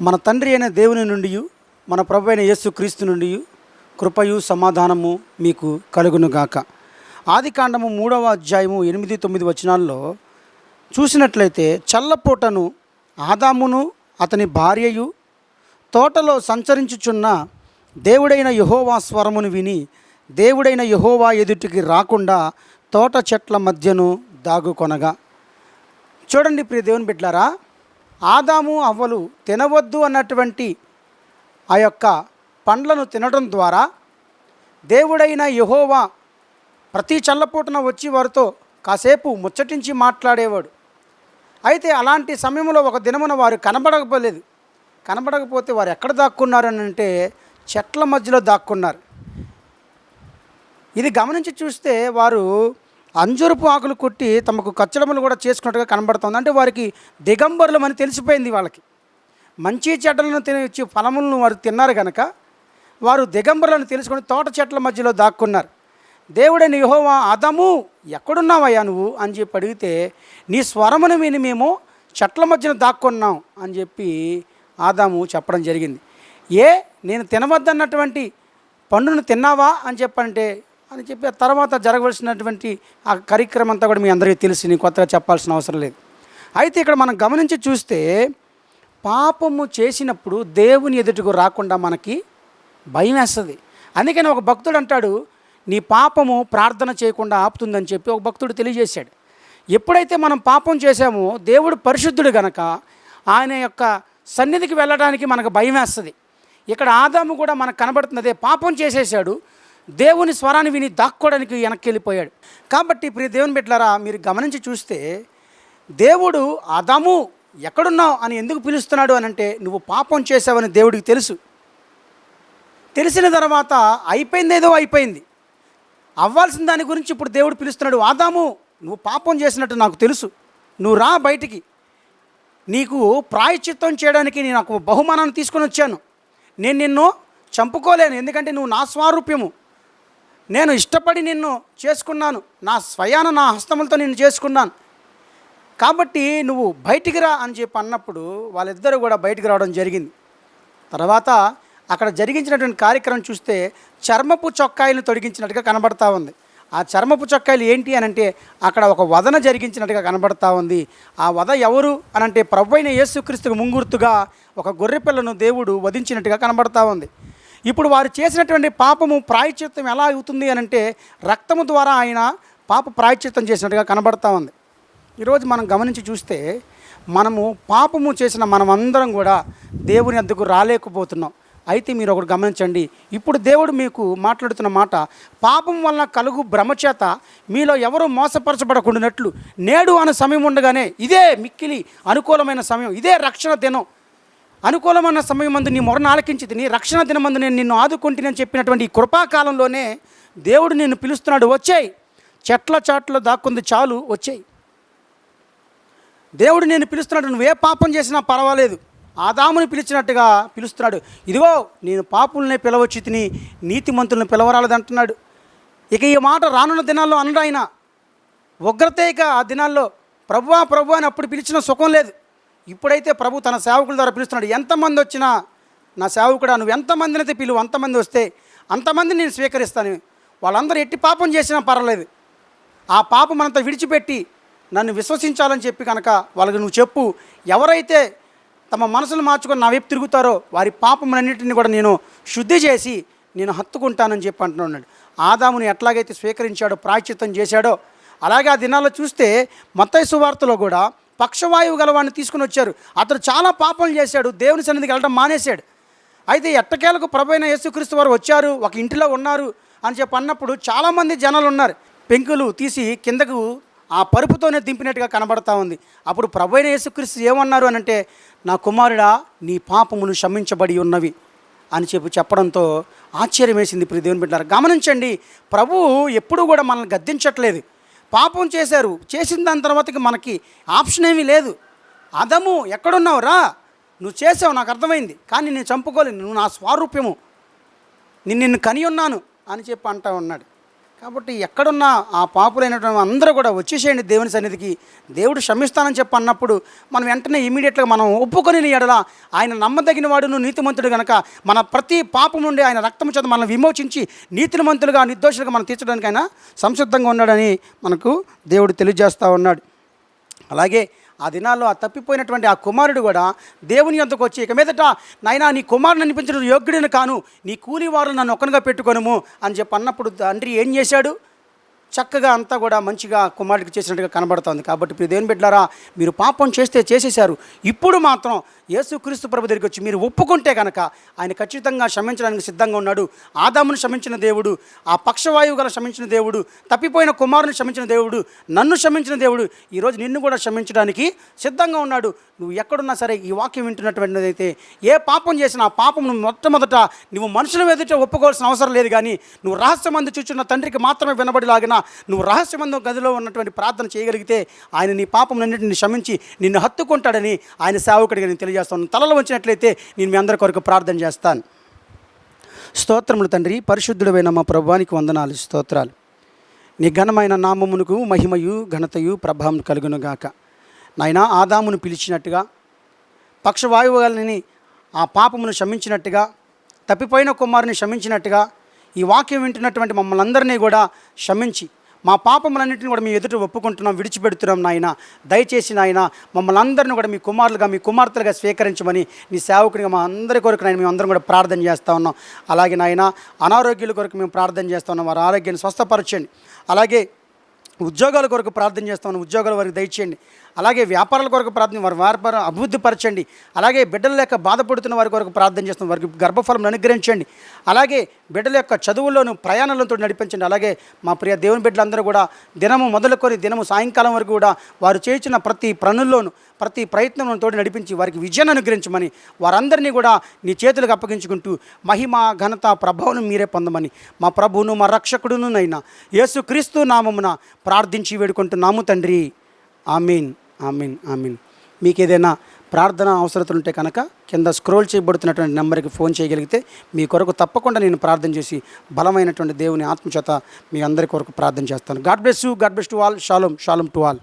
మన తండ్రి అయిన దేవుని నుండి మన ప్రభు అయిన యేసు క్రీస్తు నుండి కృపయు సమాధానము మీకు కలుగునుగాక ఆది కాండము మూడవ అధ్యాయము ఎనిమిది తొమ్మిది వచనాల్లో చూసినట్లయితే చల్లపూటను ఆదామును అతని భార్యయు తోటలో సంచరించుచున్న దేవుడైన యహోవా స్వరమును విని దేవుడైన యహోవా ఎదుటికి రాకుండా తోట చెట్ల మధ్యను దాగుకొనగా. చూడండి ప్రియ దేవుని బిడ్డారా ఆదాము అవ్వలు తినవద్దు అన్నటువంటి ఆ యొక్క పండ్లను తినడం ద్వారా దేవుడైన యహోవా ప్రతి చల్లపూటన వచ్చి వారితో కాసేపు ముచ్చటించి మాట్లాడేవాడు. అయితే అలాంటి సమయంలో ఒక దినమున వారు కనబడకపోలేదు. కనబడకపోతే వారు ఎక్కడ దాక్కున్నారని అంటే చెట్ల మధ్యలో దాక్కున్నారు. ఇది గమనించి చూస్తే వారు అంజురపు ఆకులు కొట్టి తమకు కచ్చడములు కూడా చేసుకున్నట్టుగా కనబడుతుంది. అంటే వారికి దిగంబరులం అని తెలిసిపోయింది వాళ్ళకి. మంచి చెడ్డలను తినచ్చి ఫలములను వారు తిన్నారు కనుక వారు దిగంబరులను తెలుసుకొని తోట చెట్ల మధ్యలో దాక్కున్నారు. దేవుడైన యహోవా ఆదాము ఎక్కడున్నావయ్యా నువ్వు? అని చెప్పి అడిగితే నీ స్వరమును విని మేము చెట్ల మధ్యన దాక్కున్నాం అని చెప్పి ఆదాము చెప్పడం జరిగింది. ఏ నేను తినవద్దన్నటువంటి పండును తిన్నావా అని చెప్పంటే అని చెప్పి తర్వాత జరగవలసినటువంటి ఆ కార్యక్రమం అంతా కూడా మీ అందరికీ తెలిసి నేను కొత్తగా చెప్పాల్సిన అవసరం లేదు. అయితే ఇక్కడ మనం గమనించి చూస్తే పాపము చేసినప్పుడు దేవుని ఎదుటకు రాకుండా మనకి భయం వేస్తుంది. అందుకని ఒక భక్తుడు అంటాడు నీ పాపము ప్రార్థన చేయకుండా ఆపుతుందని చెప్పి ఒక భక్తుడు తెలియజేశాడు. ఎప్పుడైతే మనం పాపం చేశామో దేవుడు పరిశుద్ధుడు గనక ఆయన యొక్క సన్నిధికి వెళ్ళడానికి మనకు భయం వేస్తుంది. ఇక్కడ ఆదాము కూడా మనకు కనబడుతున్నదే పాపం చేసేసాడు దేవుని స్వరాన్ని విని దాక్కోవడానికి వెనక్కి వెళ్ళిపోయాడు కాబట్టి ప్రియ దేవుని బిడ్డలారా మీరు గమనించి చూస్తే దేవుడు ఆదాము ఎక్కడున్నావు అని ఎందుకు పిలుస్తున్నాడు అని అంటే నువ్వు పాపం చేసావని దేవుడికి తెలుసు. తెలిసిన తర్వాత అయిపోయింది ఏదో అయిపోయింది. అవ్వాల్సిన దాని గురించి ఇప్పుడు దేవుడు పిలుస్తున్నాడు ఆదాము నువ్వు పాపం చేసినట్టు నాకు తెలుసు. నువ్వు రా బయటికి. నీకు ప్రాయశ్చిత్తం చేయడానికి నేను నాకు బహుమానాన్ని తీసుకొని వచ్చాను. నేను నిన్ను చంపుకోలేను. ఎందుకంటే నువ్వు నా స్వారూప్యము. నేను ఇష్టపడి నిన్ను చేసుకున్నాను. నా స్వయాన నా హస్తములతో నిన్ను చేసుకున్నాను. కాబట్టి నువ్వు బయటికి రా అని చెప్పి అన్నప్పుడు వాళ్ళిద్దరూ కూడా బయటికి రావడం జరిగింది. తర్వాత అక్కడ జరిగించినటువంటి కార్యక్రమం చూస్తే చర్మపు చొక్కాయిలు తొడిగించినట్టుగా కనబడతా ఉంది. ఆ చర్మపు చొక్కాయలు ఏంటి అని అంటే అక్కడ ఒక వదన జరిగించినట్టుగా కనబడతా ఉంది. ఆ వద ఎవరు అని అంటే ప్రభు అయిన యేసుక్రీస్తుకు ముంగుర్తుగా ఒక గొర్రెపిల్లను దేవుడు వధించినట్టుగా కనబడతా ఉంది. ఇప్పుడు వారు చేసినటువంటి పాపము ప్రాయశ్చిత్తం ఎలా అవుతుంది అని అంటే రక్తము ద్వారా ఆయన పాప ప్రాయశ్చిత్తం చేసినట్టుగా కనబడతా ఉంది. ఈరోజు మనం గమనించి చూస్తే మనము పాపము చేసిన మనమందరం కూడా దేవుని అద్దకు రాలేకపోతున్నాం. అయితే మీరు ఒకటి గమనించండి. ఇప్పుడు దేవుడు మీకు మాట్లాడుతున్న మాట పాపం వలన కలుగు భ్రమచేత మీలో ఎవరు మోసపరచబడకుండానట్లు నేడు అనే సమయం ఉండగానే ఇదే మిక్కిలి అనుకూలమైన సమయం ఇదే రక్షణ దినం. అనుకూలమైన సమయం మందు నీ మొరను ఆలకించింది నీ రక్షణ దినమందు నేను నిన్ను ఆదుకుంటుని చెప్పినటువంటి ఈ కృపాకాలంలోనే దేవుడు నిన్ను పిలుస్తున్నాడు వచ్చేయి. చెట్ల చాట్లో దాక్కుంది చాలు వచ్చేయి. దేవుడు నేను పిలుస్తున్నాడు నువ్వు ఏ పాపం చేసినా పర్వాలేదు. ఆదాముని పిలిచినట్టుగా పిలుస్తున్నాడు. ఇదిగో నేను పాపుల్ని పిలవచ్చు తిని నీతిమంతుల్ని పిలవరాలదంటున్నాడు. ఇక ఈ మాట రానున్న దినాల్లో అనడు ఉగ్రతే ఇక ఆ దినాల్లో ప్రభువా ప్రభు అని అప్పుడు పిలిచిన సుఖం లేదు. ఇప్పుడైతే ప్రభు తన సేవకుల ద్వారా పిలుస్తున్నాడు. ఎంతమంది వచ్చినా నా సేవకుడా నువ్వు ఎంతమందిని అయితే పిలువు అంతమంది వస్తే అంతమందిని నేను స్వీకరిస్తాను. వాళ్ళందరూ ఎట్టి పాపం చేసినా పర్వాలేదు. ఆ పాపం అంతా విడిచిపెట్టి నన్ను విశ్వసించాలని చెప్పి కనుక వాళ్ళకి నువ్వు చెప్పు. ఎవరైతే తమ మనసును మార్చుకొని నా వైపు తిరుగుతారో వారి పాపములన్నింటినీ కూడా నేను శుద్ధి చేసి నేను హత్తుకుంటానని చెప్పి అంటున్నాడు. ఆదాముని ఎట్లాగైతే స్వీకరించాడో ప్రాయశ్చిత్తం చేశాడో అలాగే ఆ దినాల్లో చూస్తే మత్తయ్య సువార్తలో కూడా పక్షవాయువు గలవాడిని తీసుకుని వచ్చారు. అతడు చాలా పాపం చేశాడు. దేవుని సన్నిధికి వెళ్ళడం మానేశాడు. అయితే ఎట్టకేలకు ప్రభైన యేసుక్రీస్తు వారు వచ్చారు. ఒక ఇంటిలో ఉన్నారు అని చెప్పి అన్నప్పుడు చాలామంది జనాలు ఉన్నారు. పెంకులు తీసి కిందకు ఆ పరుపుతోనే దింపినట్టుగా కనబడతా ఉంది. అప్పుడు ప్రభైన యేసుక్రీస్తు ఏమన్నారు అని అంటే నా కుమారుడా నీ పాపములు క్షమించబడి ఉన్నవి అని చెప్పి చెప్పడంతో ఆశ్చర్యం వేసింది ఇప్పుడు దేవుని బిడ్డారు గమనించండి. ప్రభు ఎప్పుడూ కూడా మనల్ని గద్దించట్లేదు. పాపం చేశారు. చేసిన దాని తర్వాతకి మనకి ఆప్షన్ ఏమీ లేదు. అదము ఎక్కడున్నావు? రా. నువ్వు చేసావు నాకు అర్థమైంది. కానీ నేను చంపుకోలేను నువ్వు నా స్వారూప్యము. నేను నిన్ను కని ఉన్నాను అని చెప్పి అంటా ఉన్నాడు. కాబట్టి ఎక్కడున్నా ఆ పాపులైనటువంటి అందరూ కూడా వచ్చేసేయండి దేవుని సన్నిధికి. దేవుడు క్షమిస్తానని చెప్పి అన్నప్పుడు మనం వెంటనే ఇమీడియట్గా మనం ఒప్పుకొని నీ ఎడల ఆయన నమ్మదగిన వాడును నీతిమంతుడు గనక మన ప్రతి పాపం నుండి ఆయన రక్తం చేత మనం విమోచించి నీతిమంతులుగా నిర్దోషులుగా మనం తీర్చడానికి ఆయన సంసిద్ధంగా ఉన్నాడని మనకు దేవుడు తెలియజేస్తూ ఉన్నాడు. అలాగే ఆ దినాల్లో ఆ తప్పిపోయినటువంటి ఆ కుమారుడు కూడా దేవుని యొద్దకు వచ్చి ఇక మీదట నాయనా నీ కుమారుని అనిపించడం యోగ్యుడిని కాను నీ కూలి వారు నన్ను ఒక్కనిగా పెట్టుకొనుము అని చెప్పి అన్నప్పుడు తండ్రి ఏం చేశాడు? చక్కగా అంతా కూడా మంచిగా కుమారుడికి చేసినట్టుగా కనబడుతోంది. కాబట్టి ఇప్పుడు దేవుని బిడ్డారా మీరు పాపం చేస్తే చేసేశారు. ఇప్పుడు మాత్రం యేసుక్రీస్తు ప్రభు దగ్గరికి వచ్చి మీరు ఒప్పుకుంటే కనుక ఆయన ఖచ్చితంగా క్షమించడానికి సిద్ధంగా ఉన్నాడు. ఆదామును క్షమించిన దేవుడు ఆ పక్షవాయువు గల క్షమించిన దేవుడు తప్పిపోయిన కుమారుని క్షమించిన దేవుడు నన్ను క్షమించిన దేవుడు ఈరోజు నిన్ను కూడా క్షమించడానికి సిద్ధంగా ఉన్నాడు. నువ్వు ఎక్కడున్నా సరే ఈ వాక్యం వింటున్నటువంటిదైతే ఏ పాపం చేసినా ఆ పాపం నువ్వు మొట్టమొదట నువ్వు మనుషుల ఎదుట ఒప్పుకోవాల్సిన అవసరం లేదు కానీ నువ్వు రహస్యమందు చూచున్న తండ్రికి మాత్రమే వినబడిలాగిన నువ్వు రహస్యమందు గదిలో ఉన్నటువంటి ప్రార్థన చేయగలిగితే ఆయన నీ పాపం అన్నింటిని క్షమించి నిన్ను హత్తుకుంటాడని ఆయన సేవకుడిగా నేను తెలియజేస్తాను తలలు వచ్చినట్లయితే నేను మీ అందరి కొరకు ప్రార్థన చేస్తాను. స్తోత్రములు తండ్రి పరిశుద్ధుడైన మా ప్రభువానికి వందనాలు స్తోత్రాలు. నీ ఘనమైన నామమునకు మహిమయు ఘనతయు ప్రభావం కలుగునుగాక నాయనా ఆదామును పిలిచినట్టుగా పక్షవాయువులని ఆ పాపమును క్షమించినట్టుగా తప్పిపోయిన కుమారుని క్షమించినట్టుగా ఈ వాక్యం వింటున్నటువంటి మమ్మల్ని అందరినీ కూడా క్షమించి మా పాపములన్నింటిని కూడా మీ ఎదుట ఒప్పుకుంటున్నాం విడిచిపెడుతున్నాం నాయన. దయచేసి నాయన మమ్మల్ని అందరిని కూడా మీ కుమారులుగా మీ కుమార్తెలుగా స్వీకరించమని నీ సేవకునిగా మా అందరి కొరకు నాయన మేము అందరం కూడా ప్రార్థన చేస్తూ ఉన్నాం. అలాగే నాయన అనారోగ్యుల కొరకు మేము ప్రార్థన చేస్తూ ఉన్నాం. వారి ఆరోగ్యాన్ని స్వస్థపరచండి. అలాగే ఉద్యోగాల కొరకు ప్రార్థన చేస్తామని ఉద్యోగాల వారికి దయచేయండి. అలాగే వ్యాపారాల కొరకు ప్రార్థన వారి వ్యాపారం అభివృద్ధి పరచండి. అలాగే బిడ్డల యొక్క బాధపడుతున్న వారి కొరకు ప్రార్థన చేస్తున్న వారికి గర్భఫలం అనుగ్రహించండి. అలాగే బిడ్డల యొక్క చదువుల్లోను ప్రయాణాలతో నడిపించండి. అలాగే మా ప్రియ దేవుని బిడ్డలందరూ కూడా దినము మొదలుకొని దినము సాయంకాలం వరకు కూడా వారు చేయించిన ప్రతి పనుల్లోనూ ప్రతి ప్రయత్నంలో తోటి నడిపించి వారికి విజయాన్ని అనుగ్రహించమని వారందరినీ కూడా నీ చేతులకు అప్పగించుకుంటూ మహిమ ఘనత ప్రభావం మీరే పొందమని మా ప్రభువును మా రక్షకుడును నైనా యేసు క్రీస్తు నామమున ప్రార్థించి వేడుకుంటున్నాము తండ్రి. ఆమీన్. Amen amen. మీకు ఏదైనా ప్రార్థన అవసరతలు ఉంటే కనుక కింద స్క్రోల్ చేయబడుతున్నటువంటి నెంబర్కి ఫోన్ చేయగలిగితే మీ కొరకు తప్పకుండా నేను ప్రార్థన చేసి బలమైనటువంటి దేవుని ఆత్మచేత మీ అందరి కొరకు ప్రార్థన చేస్తాను. God bless you God bless to all. Shalom shalom to all.